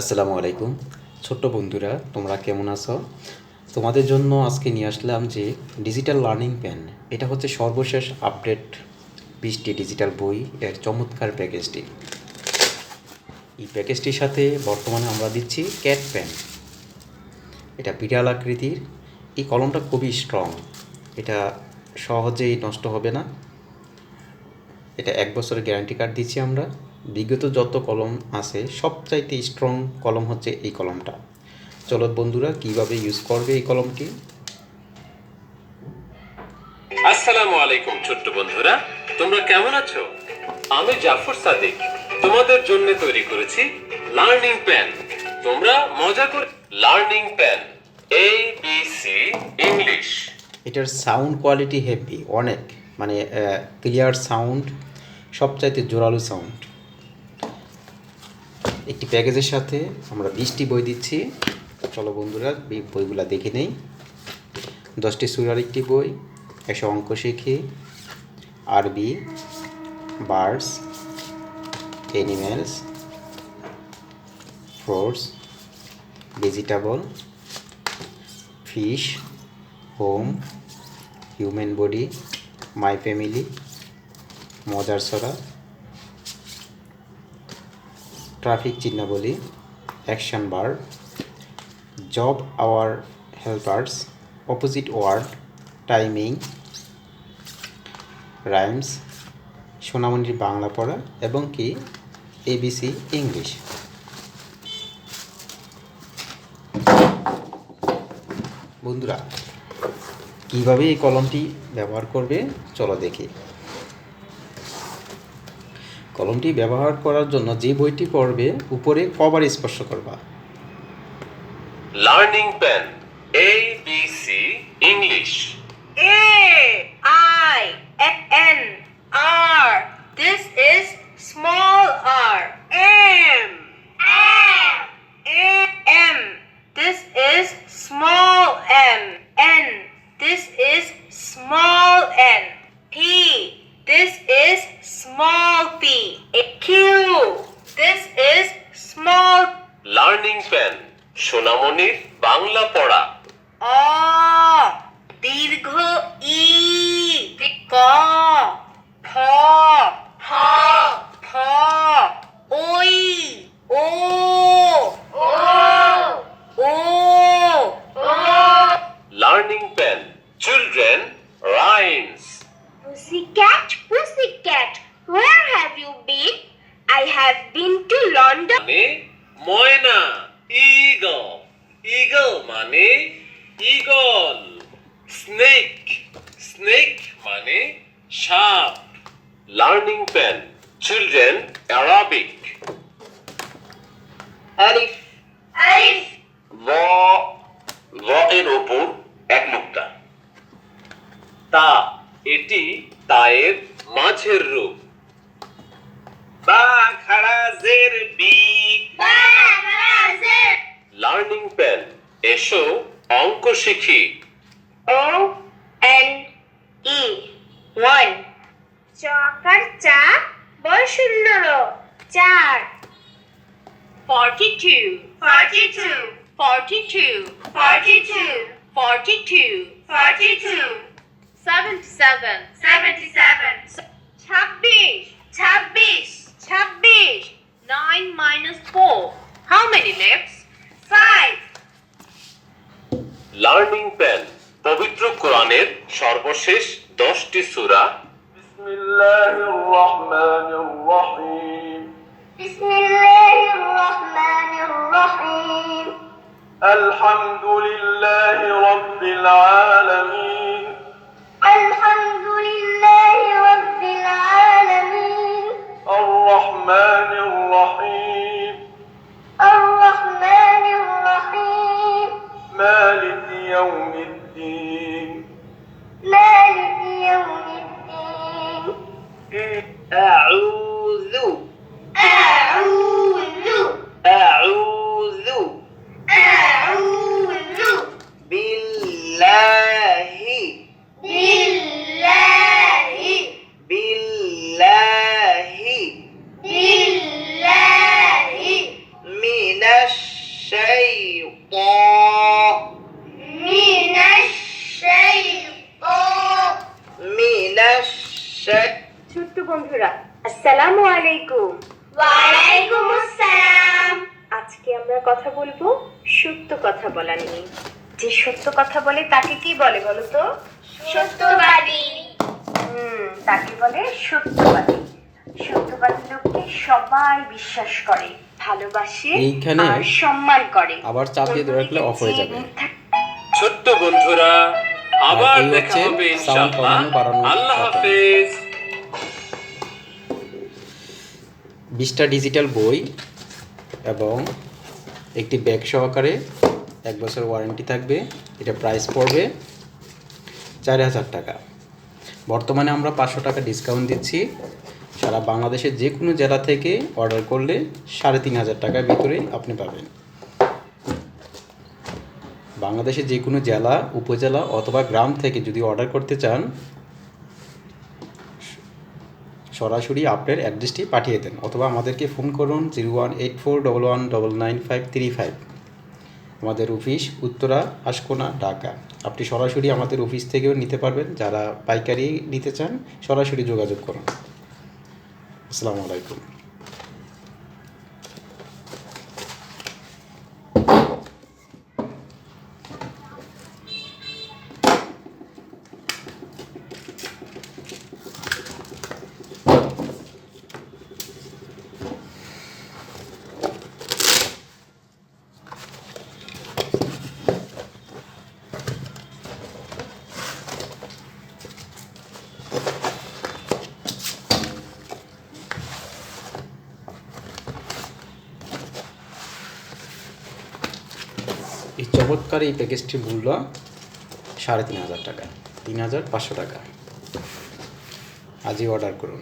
আসসালামু আলাইকুম। ছোট্ট বন্ধুরা, তোমরা কেমন আছো? তোমাদের জন্য আজকে নিয়ে আসলাম যে ডিজিটাল লার্নিং পেন এটা হচ্ছে সর্বশেষ আপডেট বিশটি ডিজিটাল বই এর চমৎকার প্যাকেজটি এই প্যাকেজটির সাথে বর্তমানে আমরা দিচ্ছি ক্যাট পেন এটা বিড়াল আকৃতির। এই কলমটা খুবই স্ট্রং এটা সহজেই নষ্ট হবে না। এটা এক বছরের গ্যারান্টি কার্ড দিচ্ছি আমরা। বিগত যত কলম আছে সবচাইতে স্ট্রং কলম হচ্ছে এই কলমটা। চলো বন্ধুরা কীভাবে ইউজ করবে এই কলমটি? আসসালামু আলাইকুম ছোট্ট বন্ধুরা। তোমরা কেমন আছো? আমি জাফর সাদিক। তোমাদের জন্য তৈরি করেছি লার্নিং পেন তোমরা মজা করে learning pen A B C English এটার সাউন্ড কোয়ালিটি হেভি অনেক। মানে ক্লিয়ার সাউন্ড সবচাইতে জোরালো সাউন্ড একটি প্যাকেজের সাথে আমরা বিশটি বই দিচ্ছি। চলো বন্ধুরা বইগুলো দেখে নেই। দশটি সুরার একটি বই, একশো অঙ্ক শিখি। আরবি birds animals fruits, vegetable, fish, home, human body, my family, মজার ছড়া। ট্রাফিক চিহ্নাবলী action bar job our helpers opposite word timing rhymes সোনামণির Bangla পড়া এবং কি? এবিসি ইংলিশ বন্ধুরা, কীভাবে এই কলমটি ব্যবহার করবে? চলো দেখি। কলমটি ব্যবহার করার জন্য যে বইটি পড়বে উপরে কভার স্পর্শ করবা। Learning pen A B C English A I N R this is small R M. সোনামণির বাংলা পড়া অ দীর্ঘ ই ক ফ ফ ফ ওই ও ও ও ও learning pen children rhymes Pussycat, pussycat, where have you been? I have been to London. মানে ময়না ইগল ইগল মানে ইগল স্নেক স্নেক মানে সাপ learning pen children Arabic Alif. Alif. ল ল এর ওপর এক মুক্তা। তা এটি তায়ের মাঝের রূপ। বা খাড়াজের বি। লার্নিং পেন এসো অঙ্ক শিখি O N E one. চকার চা বয়সুল্লর চার forty two forty two forty two forty two forty two forty two seventy seven seventy seven ছাব্বিশ ছাব্বিশ ছাব্বিশ nine minus four how many left five learning pen পবিত্র কোরআনের সর্বশেষ দশটি সূরা بسم الله الرحمن الرحيم بسم الله الرحمن الرحيم الحمد لله رب العالمين বন্ধুরা আসসালামু আলাইকুম। ওয়ালাইকুম আসসালাম আজকে আমরা কথা বলব সত্য কথা বলা নিয়ে। যে সত্য কথা বলে তাকে কি বলে বলো তো? সত্যবাদী। হুম তাকে বলে সত্যবাদী। সত্যবাদী লোককে সবাই বিশ্বাস করে ভালোবাসে এইখানে আর সম্মান করে। আবার চাপ দিয়ে ধরে রাখলে off হয়ে যাবে। ছোট্ট বন্ধুরা আবার দেখা হবে ইনশাআল্লাহ। আল্লাহ হাফেজ। বিশটা ডিজিটাল বই এবং একটি ব্যাগ সহকারে এক বছর ওয়ারেন্টি থাকবে, এটা প্রাইস পড়বে চার হাজার টাকা। বর্তমানে আমরা পাঁচশো টাকা ডিসকাউন্ট দিচ্ছি। সারা বাংলাদেশের যে কোনো জেলা থেকে অর্ডার করলে সাড়ে তিন হাজার টাকার ভিতরে আপনি পাবেন। বাংলাদেশের যে কোনো জেলা, উপজেলা অথবা গ্রাম থেকে যদি অর্ডার করতে চান সরাসরি আপনার অ্যাড্রেসটি পাঠিয়ে দেন অথবা আমাদেরকে ফোন করুন zero one eight four double one double nine five three five আমাদের অফিস উত্তরা, আশকোনা, ঢাকা। আপনি সরাসরি আমাদের অফিস থেকেও নিতে পারবেন। যারা পাইকারি নিতে চান, সরাসরি যোগাযোগ করুন। আসসালামু আলাইকুম। এই চমৎকার এই প্যাকেজটির মূল্য সাড়ে তিন হাজার টাকা, তিন হাজার পাঁচশো টাকা। আজই অর্ডার করুন।